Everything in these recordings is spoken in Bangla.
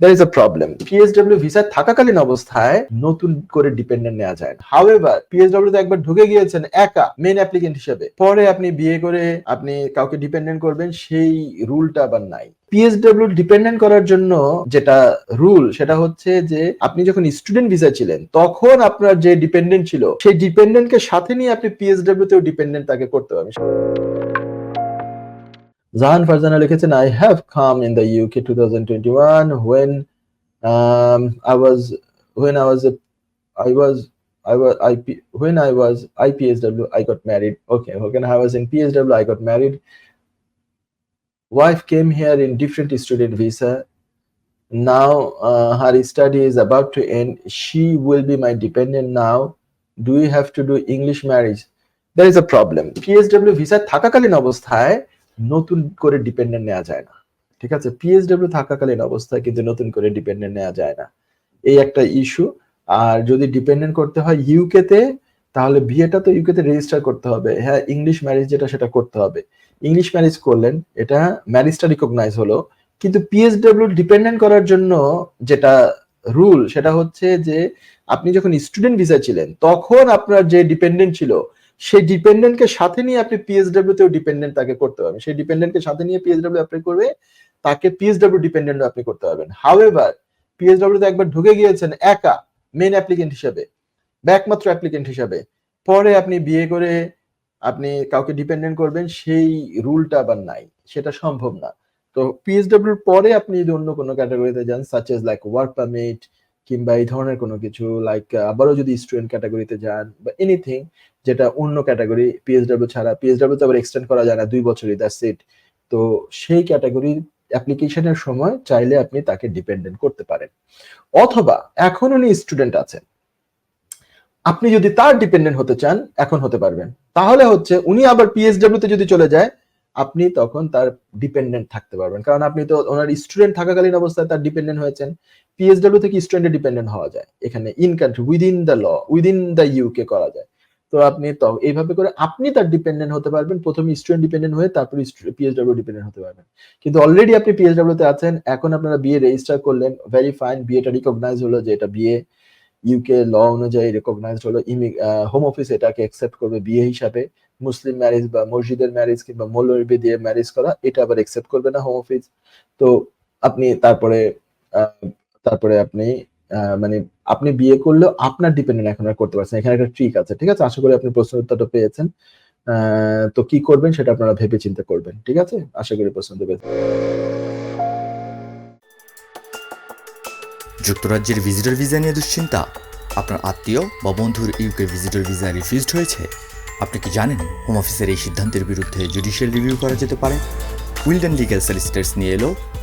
There is a problem PSW visa থাকাকালীন অবস্থায় নতুন করে ডিপেন্ডেন্ট নেওয়া যায় হাউএভার পিএসডব্লিউ তে একবার ঢুকে গিয়েছেন একা মেন অ্যাপ্লিকেন্ট হিসেবে। পরে আপনি বিয়ে করে আপনি কাউকে ডিপেন্ডেন্ট করবেন, সেই রুলটা আবার নাই। পিএসডব্লিউ ডিপেন্ডেন্ট করার জন্য যেটা রুল সেটা হচ্ছে যে আপনি যখন স্টুডেন্ট ভিসা ছিলেন, তখন আপনার যে ডিপেন্ডেন্ট ছিল, সেই ডিপেন্ডেন্টকে সাথে নিয়ে আপনি পিএসডব্লিউ তেও ডিপেন্ডেন্ট তাকে করতে পারবেন জাহান ফারজানা লিখেছেন I have come in the UK 2021 when um, I was when I was a, I was I was IP when I was IPSW I got married. Okay, when I was in PSW I got married. Wife came here in different student visa. Now uh, her study is about to end. She will be my dependent now. Do we have to do English marriage? There is a problem. PSW visa থাকাকালীন অবস্থায় নতুন করে ডিপেন্ডেন্ট নেওয়া যায় না। ঠিক আছে? পিএসডব্লিউ থাকাকালীন অবস্থায় কিন্তু নতুন করে ডিপেন্ডেন্ট নেওয়া যায় না। এই একটা ইস্যু আর যদি ডিপেন্ডেন্ট করতে হয় ইউকে তে, তাহলে বিয়েটা তো ইউকে তে রেজিস্টার করতে হবে। হ্যাঁ ইংলিশ ম্যারেজ যেটা সেটা করতে হবে। ইংলিশ ম্যারেজ করলেন, এটা ম্যারেজটা রিকগনাইজ হলো। কিন্তু পিএসডব্লিউ ডিপেন্ডেন্ট করার জন্য যেটা রুল সেটা হচ্ছে যে আপনি যখন স্টুডেন্ট ভিসা ছিলেন, তখন আপনার যে ডিপেন্ডেন্ট ছিল সেই ডিপেন্ডেন্টকে সাথে নিয়ে আপনি পিএসডব্লিউ তেও ডিপেন্ডেন্ট তাকে করতে পারবেন। সেই ডিপেন্ডেন্টকে সাথে নিয়ে পিএসডব্লিউ অ্যাপ্লাই করবে, তাকে পিএসডব্লিউ ডিপেন্ডেন্ট আপনি করতে পারবেন। হাউএভার পিএসডব্লিউ তে একবার ঢুকে গিয়েছেন একা মেন অ্যাপ্লিকেন্ট হিসেবে বা একমাত্র অ্যাপ্লিকেন্ট হিসেবে, পরে আপনি বিয়ে করে আপনি কাউকে ডিপেন্ডেন্ট করবেন, সেই রুলটা আবার নাই, সেটা সম্ভব না। তো পিএসডব্লিউর পরে আপনি যদি অন্য কোনো ক্যাটাগরিতে যান such as like work permit কিংবা এই ধরনের কোনো কিছু লাইক আবারও যদি স্টুডেন্ট ক্যাটাগরিতে যান বা এনিথিং যেটা অন্য ক্যাটাগরি পিএসডব্লিউ ছাড়া পিএসডব্লিউ তো আবার এক্সটেন্ড করা যায় না, দুই বছরই দ্যাটস ইট তো সেই ক্যাটাগরি অ্যাপ্লিকেশনের সময় চাইলে আপনি তাকে ডিপেন্ডেন্ট করতে পারেন। অথবা এখন উনি স্টুডেন্ট আছেন। আপনি যদি তার ডিপেন্ডেন্ট হতে চান, এখন হতে পারবেন। তাহলে হচ্ছে উনি আবার পিএসডব্লিউ তে যদি চলে যায়, আপনি তখন তার ডিপেন্ডেন্ট থাকতে পারবেন। কারণ আপনি তো ওনার স্টুডেন্ট থাকাকালীন অবস্থায় তার ডিপেন্ডেন্ট হয়েছেন। পিএসডব্লিউ থেকে স্টুডেন্টে ডিপেন্ডেন্ট হওয়া যায়। এখানে in country within the law within the UK করা যায়। তো আপনি তো এইভাবে করে আপনি তার ডিপেন্ডেন্ট হতে পারবেন। প্রথমে স্টুডেন্ট ডিপেন্ডেন্ট হয়ে তারপরে পিএসডব্লিউ ডিপেন্ডেন্ট হতে পারবেন। কিন্তু অলরেডি আপনি পিএসডব্লিউ তে আছেন, এখন আপনারা বিয়ে রেজিস্টার করলেন ভেরি ফাইন বিয়েটা রিকগনাইজ হলো যে এটা বিয়ে ইউকে ল অনুযায়ী রিকগনাইজ হলো হোম অফিস এটাকে অ্যাকসেপ্ট করবে বিয়ে হিসাবে। মুসলিম ম্যারেজ বা মসজিদের ম্যারেজ কিংবা মৌলবী দিয়ে ম্যারেজ করা, এটা আবার অ্যাকসেপ্ট করবে না হোম অফিস তো আপনি তারপরে তারপরে আপনি মানে আপনি বিয়ে করলেও আপনার ডিপেন্ডেন্ট এখন আর করতে পারছেন এখানে একটা ট্রিক আছে, ঠিক আছে? আশা করি আপনি প্রশ্ন উত্তরটা পেয়েছেন। তো কি করবেন সেটা আপনারা ভেবে চিন্তা করবেন, ঠিক আছে? আশা করি প্রশ্ন দেবেন যুক্তরাজ্যের ভিজিটর ভিসা নিয়ে দুশ্চিন্তা? আপনার আত্মীয় বা বন্ধুর ইউকে ভিজিটর ভিসা রিফিউজড হয়েছে? আপনি কি জানেন হোম অফিসের এই সিদ্ধান্তের বিরুদ্ধে জুডিশিয়াল রিভিউ করা যেতে পারে? উইলডেন লিগ্যাল সলিসিটার্স নিয়ে এলো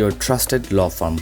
your trusted law firm.